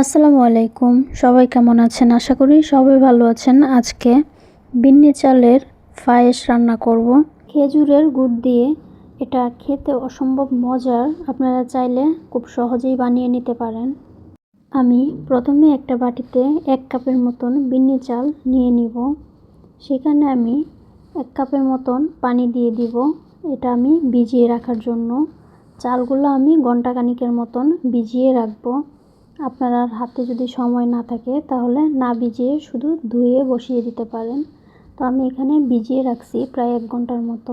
আসসালামু আলাইকুম। সবাই কেমন আছেন? আশা করি সবাই ভালো আছেন। আজকে বিন্নি চালের পায়েস রান্না করব। খেজুরের গুড় দিয়ে এটা খেতে অসম্ভব মজার। আপনারা চাইলে খুব সহজেই বানিয়ে নিতে পারেন। আমি প্রথমে একটা বাটিতে এক কাপের মতন বিন্নি চাল নিয়ে নিব। সেখানে আমি এক কাপের মতন পানি দিয়ে দিব। এটা আমি ভিজিয়ে রাখার জন্য। চালগুলো আমি ঘণ্টা খানিকের মতন ভিজিয়ে রাখব। আপনার হাতে যদি সময় না থাকে, তাহলে না ভিজিয়ে শুধু ধুয়ে বসিয়ে দিতে পারেন। তো আমি এখানে ভিজিয়ে রাখছি প্রায় এক ঘণ্টার মতো।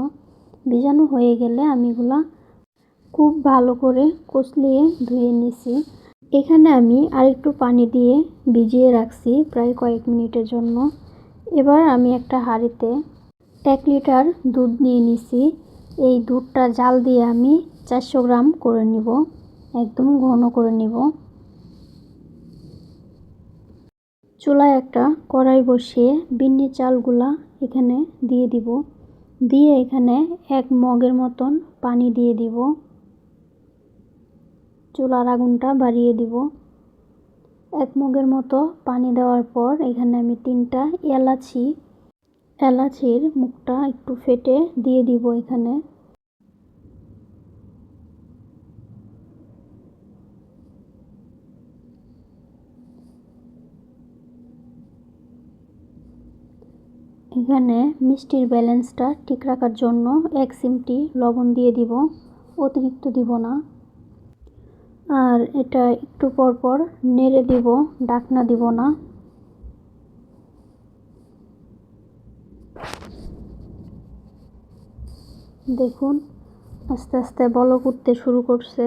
ভিজানো হয়ে গেলে আমি এগুলা খুব ভালো করে কষলিয়ে ধুয়ে নিছি। এখানে আমি আরেকটু পানি দিয়ে ভিজিয়ে রাখছি প্রায় কয়েক মিনিটের জন্য। এবার আমি একটা হাঁড়িতে এক লিটার দুধ নিয়ে নিছি। এই দুধটা জাল দিয়ে আমি চারশো গ্রাম করে নিব, একদম ঘন করে নিব। চুলায় একটা কড়াই বসিয়ে বিন্নি চালগুলা এখানে দিয়ে দিব। দিয়ে এখানে এক মগের মতন পানি দিয়ে দিব। চুলার আগুনটা বাড়িয়ে দিব। এক মগের মতো পানি দেওয়ার পর এখানে আমি তিনটা এলাচি, এলাচির মুখটা একটু ফেটে দিয়ে দিব এখানে। এখানে মিষ্টির ব্যালেন্সটা ঠিক রাখার জন্য এক সিমটি লবণ দিয়ে দিব, অতিরিক্ত দিব না। আর এটা একটু পর পর নেড়ে দিব ডাকনা দিব না। দেখুন, আস্তে আস্তে বলক উঠতে শুরু করছে।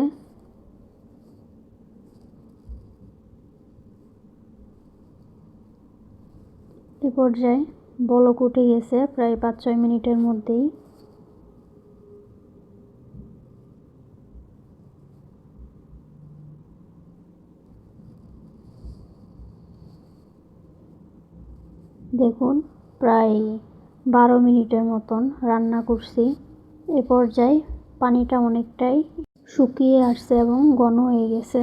এ পর্যায়ে বলক উঠে গেছে প্রায় পাঁচ ছয় মিনিটের মধ্যেই। দেখুন, প্রায় বারো মিনিটের মতন রান্না করছি। এ পর্যায়ে পানিটা অনেকটাই শুকিয়ে আসছে এবং ঘন হয়ে গেছে।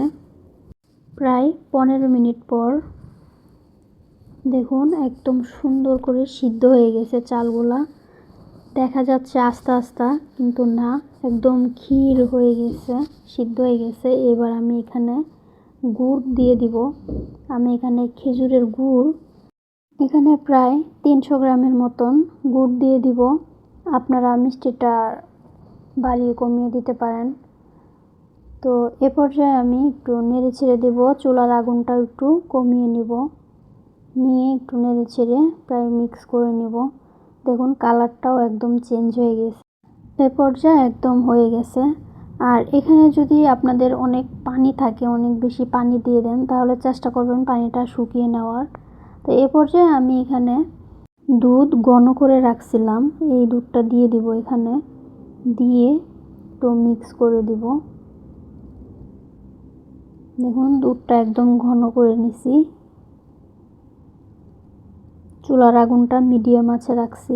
প্রায় পনেরো মিনিট পর দেখুন, একদম সুন্দর করে সিদ্ধ হয়ে গেছে চালগুলা। দেখা যাচ্ছে আস্তে আস্তে, কিন্তু না, একদম ক্ষীর হয়ে গেছে, সিদ্ধ হয়ে গেছে। এবার আমি এখানে গুড় দিয়ে দিব। আমি এখানে খেজুরের গুড়, এখানে প্রায় তিনশো গ্রামের মতন গুড় দিয়ে দিব। আপনারা মিষ্টিটা বাড়িয়ে কমিয়ে দিতে পারেন। তো এ পর্যায়ে আমি একটু নেড়ে ছেড়ে দেবো। চুলার আগুনটা একটু কমিয়ে নিব। নিয়ে একটু নেড়ে ছেড়ে প্রায় মিক্স করে নেব। দেখুন কালারটাও একদম চেঞ্জ হয়ে গেছে। এ পর্যায়ে একদম হয়ে গেছে। আর এখানে যদি আপনাদের অনেক পানি থাকে, অনেক বেশি পানি দিয়ে দেন, তাহলে চেষ্টা করবেন পানিটা শুকিয়ে নেওয়ার। তো এ পর্যায়ে আমি এখানে দুধ ঘন করে রাখছিলাম। এই দুধটা দিয়ে দিব এখানে। দিয়ে একটু মিক্স করে দিব। দেখুন দুধটা একদম ঘন করে নিছি। চুলার আগুনটা মিডিয়াম আছে রাখছি।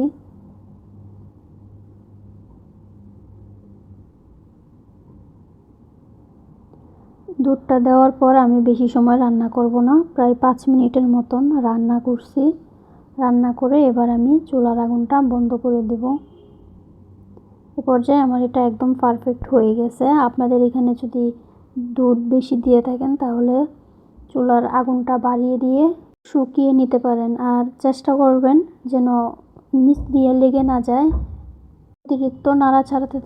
দুধটা দেওয়ার পর আমি বেশি সময় রান্না করব না, প্রায় পাঁচ মিনিটের মতন রান্না করছি। রান্না করে এবার আমি চুলার আগুনটা বন্ধ করে দেব। এ পর্যায়ে আমার এটা একদম পারফেক্ট হয়ে গেছে। আপনাদের এখানে যদি দুধ বেশি দিয়ে থাকেন তাহলে চুলার আগুনটা বাড়িয়ে দিয়ে শুকিয়ে নিতে পারেন। আর চেষ্টা করবেন যেন নিচ দিয়ে লেগে না যায়, অতিরিক্ত নাড়া ছাড়াতে থাকে